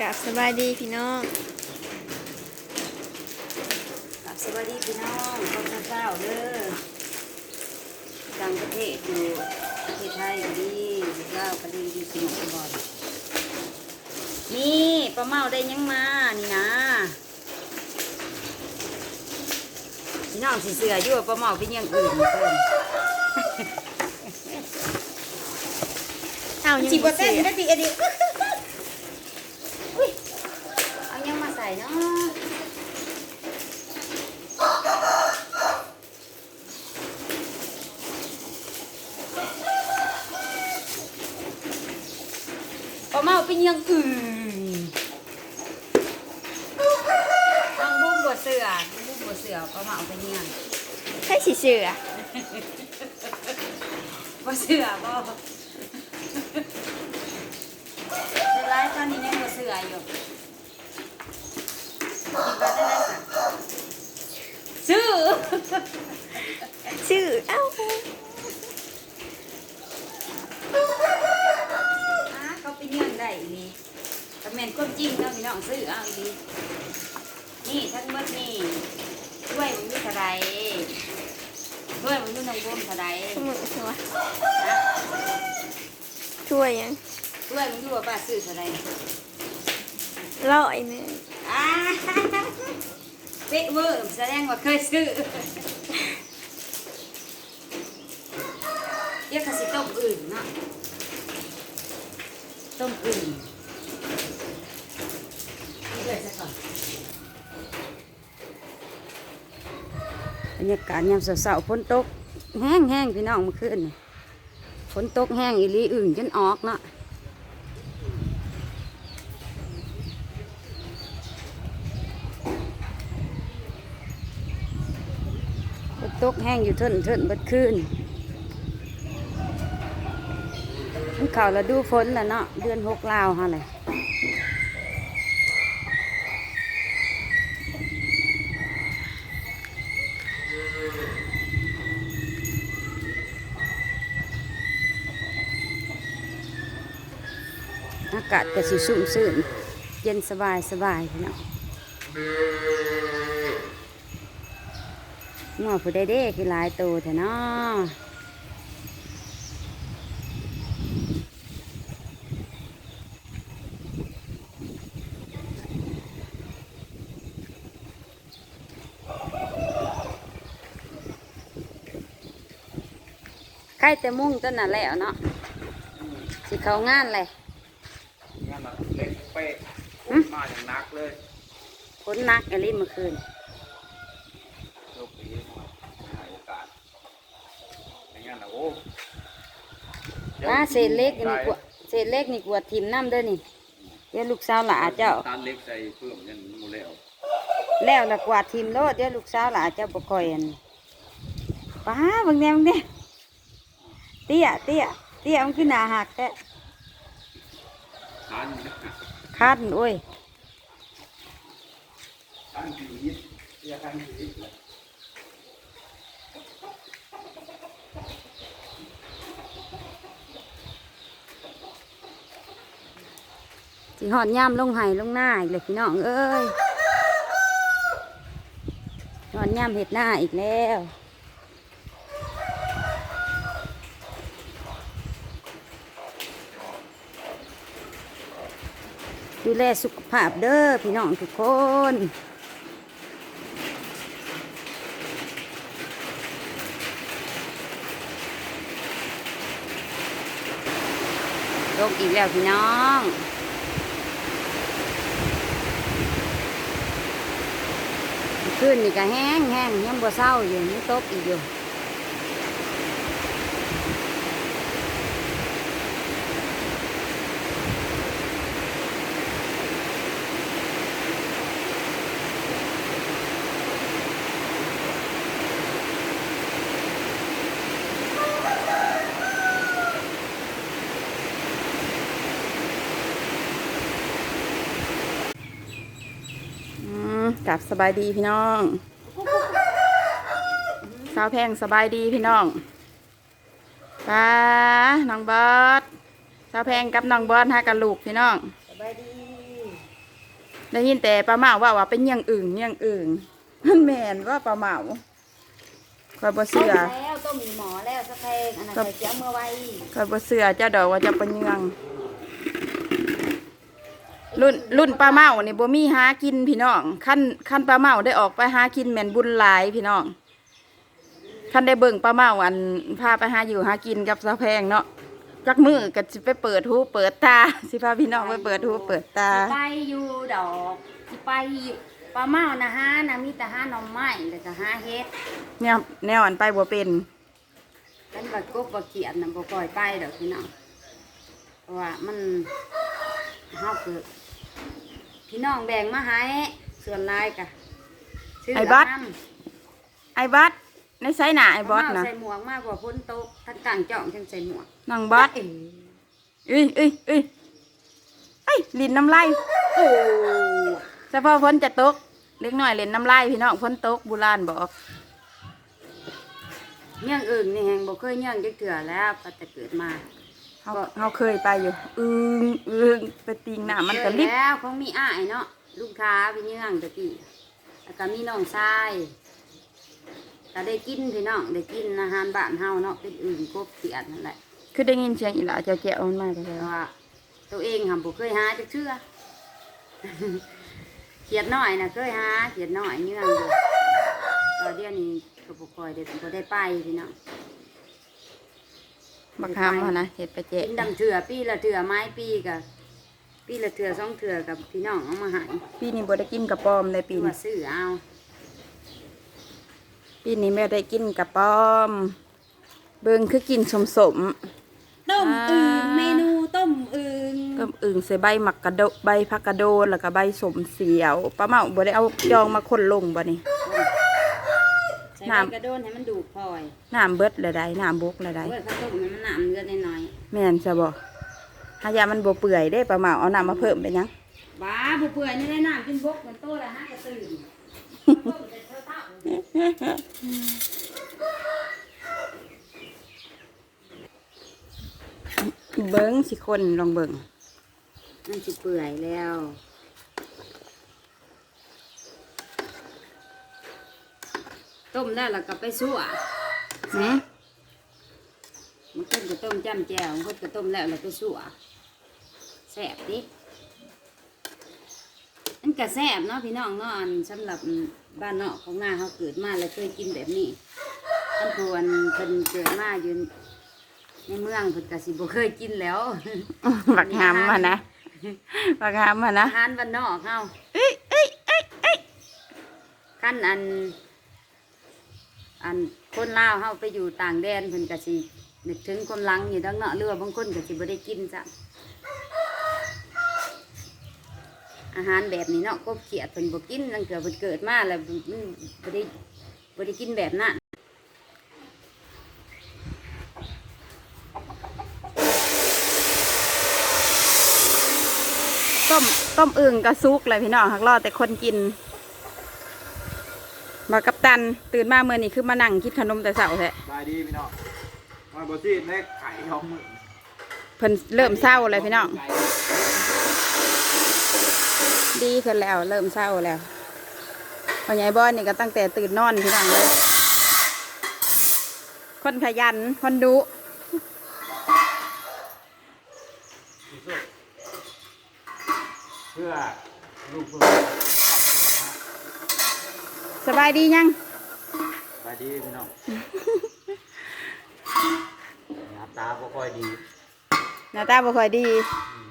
กับสบายดีพี่น้องครับสวัสดีพี่น้องขอบคุณเจ้าเด้อต่างประเทศอยู่ประเทศไทยก็ดีอยู่ลาวก็ดีดีสนุกสบายนี่ป้าเมาได้หยังมา นี่นะพี่น้องสิเสืออยู่ว่าป้าเมาเป็นหยังอื่นเพิ่นเอายังสิบ่บ่เสีเต้นยได้ดิอันนี้อุ้ยเอาหยังมาใส่เนาะ ป้าเมาเป็นห ยังอื่นทางบุ้งบวเสือทางบุ้งบวเสือป้าเมาเป็นหยังให้สิเสือบวเสือบ่เป็นไรตอนนี้ยังบวเสืออยู่คิดว่าได้ได้สักชื่อชื่อเอ้าอ่าเขาเป็นหยังได้อีนี่แต่แม่นความจริงเนาะพี่น้องซื้อเอาอีนี่นี่ทั้งหมดนี่ด้วยมันมีเท่าใดด้วยมันมีน้ำบุ้มเท่าใดสมุนสัวนะช่วยยังด้วยมึงดูว่าป้าซื้อเท่าไหรร้อยหนึงอ่าเป๊ะเวอร์แสดงว่าเคยซื้อเรียกขสิต้มอื่นเนาะต้มอื่นนี่เลยซะก่อน บรรยากาศยามเสาร์ๆฝนตก แห้งแห้งๆพี่น้องเมื่อคืนฝนตกแห้งอีลีอื่นจนออกเนาะฝนตกแห้งอยู่เทินเทินบัดคืนมันเข่าแล้วดูฝนแล้วเนาะเดือนหกลาวฮะเลย อากาศก็สิสุ่มซื่นเย็นสบายสบายพี่น้องงอผู้ใดเด้คือหลายตัวแท้เนาะใครแต่มุ่งต้นน่ะแล้วเนาะสิเขางานเลย งานน่ะเล็กเป๊ะหึมาอย่างหนักเลยพ้นนักอะไรเมื่อคืนโชคดีมาหาโอกาสอย่างนั้นนะโอ้ว่าเศษเล็กนี่กวเศษเล็กนี่กวดทิมน้ำเด้อนี่เดี๋ยวลูกสาวหลาเจ้าตานเล็กใส่เพิ่มยันมูแล้วแล้วละกวาดทิมโลดเดี๋ยวลูกสาวหลาเจ้าบ่คอยอันป้าบางแนวบางแนวเตี้ยเตี้ยเตี้ยมันคือหนาหักแท้ทาน คันโอ้ยทานผียิดเรียกทานผียิดเลยสิหอดย่ามลงไห้ลงหน้าอีกเลยพี่น้องเอ้ยหอดย่ามเห็ดหน้าอีกแล้ว ดูแลสุขภาพเด้อพี่น้องทุกคนลงอีกแล้วพี่น้องขึ้นนี่ก็แห้งแห้งยังบ่เศร้าอยู่ยังตกอีกอยู่ กับสบายดีพี่น้องสาวแพงสบายดีพี่น้องป้าน้องบอสสาวแพงกับน้องบอสหากันลูกพี่น้องสบายดีได้ยินแต่ปลาเมาว่าว่าเป็นอย่างอื่นอย่างอื่นมันแม่นว่าปลาเมาคอยบ่ต้มเสือแล้วต้มมีหมอแล้วสักแพงอันนั้นครับใส่เจียวเมื่อไว้คอยบ่เสือเจ้าดอกว่าจะเป็นยัง รุ่นรุ่นปลาเมานี่บ่มีหากินพี่น้องขั้นขั้นปลาเมาได้ออกไปหากินแม่นบุญหลายพี่น้องขั้นได้เบิ่งปลาเมาอันพาไปหาอยู่หากินกับสะแพงเนาะจักมือก็สิไปเปิดหูเปิดตาสิพาพี่น้องไปเปิดหูเปิดตาสิไปอยู่ดอกสิไปอยู่ปลาเมานะฮะนะมีแต่หาหน่อไม้แล้วก็หาเฮ็ดแนวแนวอันไปบ่เป็นเป็นบักกบบักเขียดน่ะบ่ปล่อยไปดอกพี่น้องเพราะว่ามันเฮาคือ พี่น้องแบ่งมาให้ส่วนหลายกะซื้ไอ้บัดเาน้ไอ้บัสในไซหนาไอ้ำบอสเานะใส่หมวกมากกว่าพ้นโต๊ะทั้งกลางจ่องทั้งใส่หมวกนางบอสเอ้ยเอ้ยเอ้ยเอ้ยเอ้ยลินน้ำลายโอ้เฉพาะฝนจะตกเล็กน้อยเล่นน้ำลายพี่น้องฝนตกโบุรานบอกเงี้ยงอื่นนี่แหงบ่เคยเงี้ยงจักเถื่อแล้วก็แต่เกิดมา เขาก็เขาเคยไปอยู่ อึงอึงไปติงหน้ามันก็ลิบเคยแล้วของมีอ้ายเนาะลูกค้าไปเงี้ยงตะกี้แล้วก็มีน้องชายก็ได้กินพี่น้องได้กินอาหารบ้านเฮาเนาะเป็นอื่นกบเขียดนั่นแหละคือได้ยินเสียงอีหลาเจ้าแจ้วมันมาแต่แต่แล้วว่าตัวเองหำบ่เคยหาจักเชื่อเขียดน้อยน่ะเคยหาเขียดน้อยเงี้ยงอยู่ตอนเดียวนี้ก็บ่ค่อยได้บ่ได้ไปพี่น้อง บักฮามเขานะเห็ดไปเจ๊กินดำเถื่อปีละเถื่อไม้ปีกับปีละเถื่อสองเถื่อกับพี่น้องเอามาใหายปีนี้บ่ได้กินกระปอมเลยปีปีนี้ว่าซื้อเอาปีนี้แม่ได้กินกระปอม เบิ่งคือกินสมสมต้มอึ่งเมนูต้มอึ่งๆก็อึ่งใส่ใบหมักกระโดใบผักกระโดนแล้วก็ใบสมเสียวป้าเมาบ่ได้เอาจองมาคนลงบ่นี่ใส่ น้ำใบกระโดนให้มันดูดพลอยน้ำเบิดละได้น้ำบกละได้เว้ยข้าวต้มให้มันน้ำเลือดน้อยแม่นซะบ่หายามันบ่เปื่อยเด้ป้าเมาเอาน้ำมาเพิ่มไปหยังๆบ้าบุเปื่อยนี่ได้น้ำกินบกมันโตแล้วฮะกระตื่นต้มแต่เช้าเต้าเบิ้งสิคนลองเบิ้งมันสิเปื่อยแล้ว ต้มแล้วแล้วก็ไปสั่วหืมมันต้นก็ต้มจ้ำแจ่วมันก็ต้มแล้วแล้วไปสั่วแซ่บดิอันก็แซ่บเนาะพี่น้องเนาะอันสำหรับบ้านเนาะของหน้าเขาเกิดมาแล้วเคยกินแบบนี้ท่านควรเพิ่นเกิดมาอยู่ในเมืองเพิ่นก็สิบ่เคยกินแล้วบักหามมานะบักหามมานะอาหารบ้านนอกเฮาเอ้ยเอ้ยเอ้ยเอ้ยขั้นอัน อันคนลาวเฮาไปอยู่ต่างแดนเพิ่นก็สินึกถึงความหลังอยู่ดังเนาะหรือบางคนก็สิบ่ได้กินจ้ะอาหารแบบนี้เนาะกบเขียดเพิ่นบ่กินตั้งแต่เพิ่นเกิดมาแล้วมันบ่ได้บ่ได้กินแบบนั้นต้มต้มอึ่งกระซุกเลยพี่น้องหักรอแต่คนกิน มากับตันตื่นมาเมื่อนี้คือมานั่งคิดขนมแต่เช้าแท้บายดีพี่น้องมาบอซี่ในไข่ท้องมือเพิ่นเริ่มเศร้าเลยพี่น้องไก่ดีขึ้นแล้ว เริ่มเศร้าแล้วพ่อใหญ่บ้านนี่ก็ตั้งแต่ตื่นนอนพี่น้องเลยคนขยันคนดุเพื่อลูกเพื่อ สบายดียังบายดีพี่น้องหน้าตาบ่ค่อยดีหน้าตาบ่ค่อยดี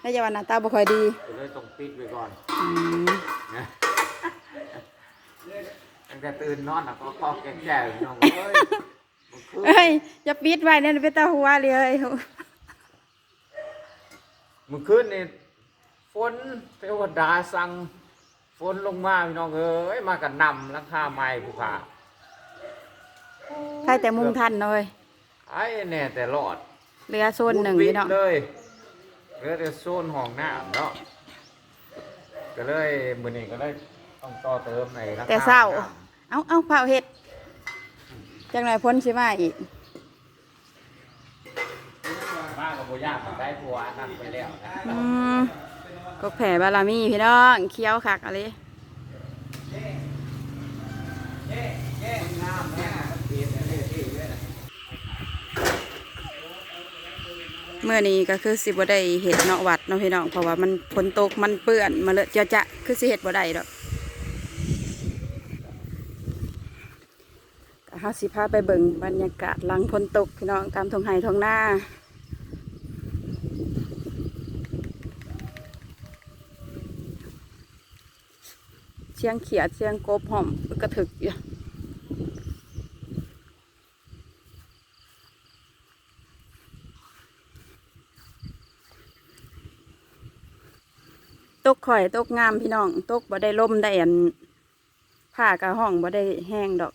ไม่ใช่ว่าหน้าตาบ่ค่อยดีก็เลยต้องปิดไว้ก่อนอืมนะตั้งแต่ตื่นนอนน่ะก็ก็แก่ๆพี่น้องเอ้ยมันคือเอ้ยอย่าปิดไว้เนี่ยเป็นตาหัวเลยเอ้ยมันขึ้นนี่ฝนเทวดาสั่ง ฝนลงมาพี่น้องเอ้ยมากันนำราคาไม้ผู้ขาใครแต่มุงทันเลยไอ้แน่แต่รอดเหลือโซนหนึ่งมุดวิพี่ดน้องเลยเหลือแต่โซนห้องน้ำเนาะก็เลยมื้อนี้ก็เลยต้องต่อเติมในราคาแต่เศร้าน้เอาเอาเผาเห็ดจังไหนพ้นสิมาอีกำมากกับโบยากได้ผัวนั่นไปแล้วนะ อืม กกแผ่บารมีพี่น้องเคี้ยวคักอะไรเมื่อนี้ก็คือสิบ่ได้เห็ดเนาะวัดเนาะพี่น้องเพราะว่ามันฝนตกมันเปื้อนมาเลยจะจะคือสิเห็ดบ่ได้ดอกก็เฮาสิพาไปเบิ่งบรรยากาศหลังฝนตกพี่น้องตามทงไห้ทงหน้า เชียงเขียดเชียงกบหอมกระถึกอยู่ตกข่อยตกงามพี่น้อง ตกบ่ได้ล่มได้อันผ้ากระห้องบ่ได้แห้งดอก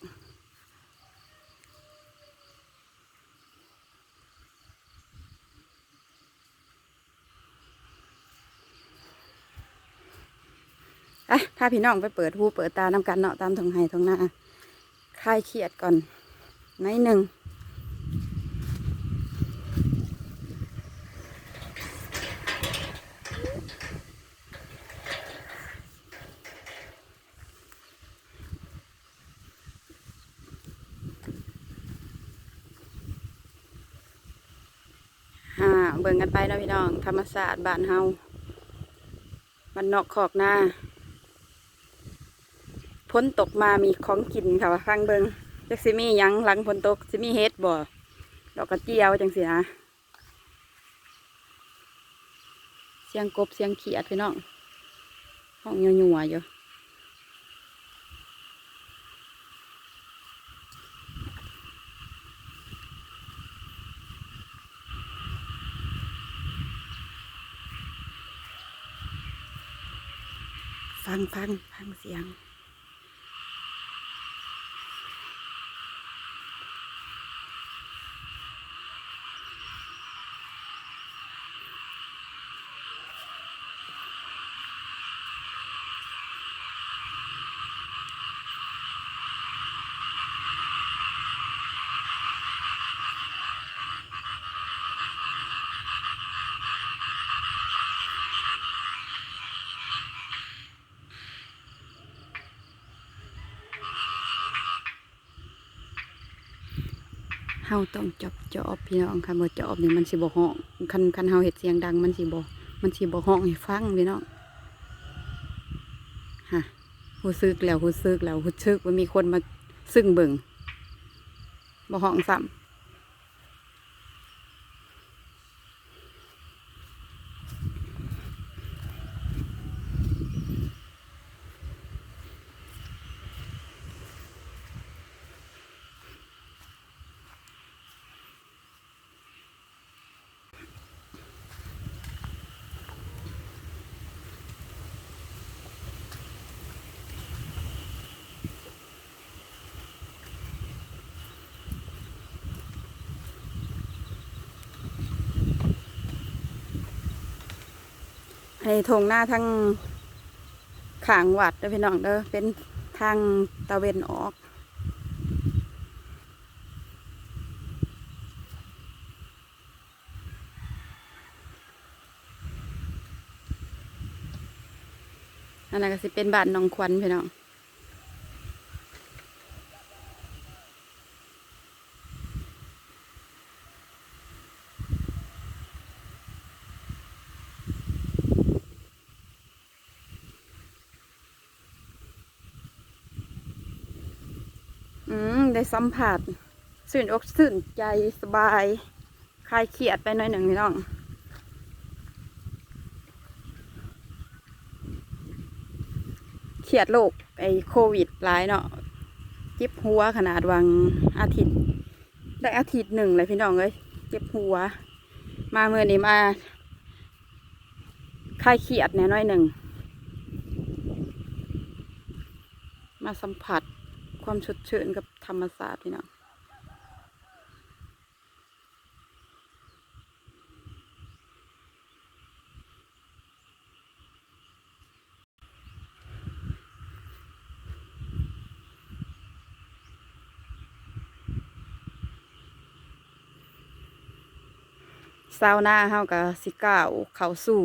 อะพาพี่น้องไปเปิดหูเปิดตานำกันเนาะตามทางไห้ทางหน้าคลายเครียดก่อนหนหนึ่งเบิ่งกันไปนะพี่น้อง ธรรมศาสตร์บ้านเฮาบ้านนอกขอกนา พ้นตกมามีของกินค่ะฟังเบิงจักสิมีหยังหลังพ้นตกสิมีเฮ็ดบ่ดอกกระเจียวจังสินะเสียงกบเสียงเขียดพี่น้องห้องยัวๆอยู่ฟังฟังฟังเสียง เฮาต้องจอบจอบพี่น้องคันบ่จอบนี่มันสิบ่ห้องคันคันเฮาเฮ็ดเสียงดัง มันสิบ่มันสิบ่ห้องให้ฟังพี่น้องฮะฮู้ซึกแล้วฮู้ซึกแล้วฮู้ซึกว่ามีคนมาซึ่งเบิ่งบ่ห้องซ้ำ ให้ทงหน้าทั้งขางวัดเด้อพี่น้องเด้อเป็นทางตะเวนออกอันนั้นก็สิเป็นบ้านน้องควันพี่น้อง อืม ได้สัมผัสสื่นอกสื่นใจสบาย คลายเครียดไปหน่อยหนึ่งพี่น้องเครียดโรคไอ้โควิดหลายเนาะจ็บหัวขนาดวังอาทิตย์ ได้อาทิตย์หนึ่งเลยพี่น้องเอ้ยเจ็บหัว มาเมื่อนี้มาคลายเครียดแน่น้อยหนึ่ง มาสัมผัส ความสดชื่นกับธรรมศาสตร์พี่น้องซาวนาเฮากับสิก้าวเข้าสู่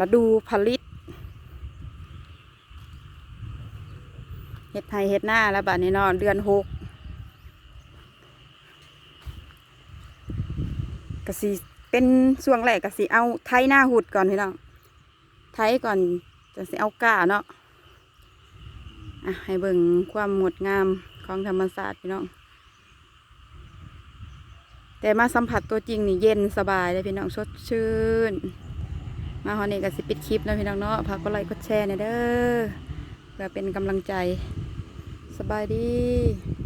ฤดูผลิตเห็ด ไทยเห็ดหน้าแล้วบัดนี้นาะเดือนหกกสิเป็นช่วงแรกกสิเอาไทยหน้าหุดก่อนพี่น้องไทยก่อนจะสิเอาก้าเนาะอะให้เบิ่งความงดงามของธรรมศาสตร์พี่น้อง แต่มาสัมผัสตัวจริงนี่เย็นสบายเลยพี่น้องสดชื่น มาฮอนนี่ก็สิปิดคลิปแล้วพี่น้องเนาะพากกดไลค์กดแชร์หน่อยเด้อเพื่อเป็นกำลังใจ สบายดี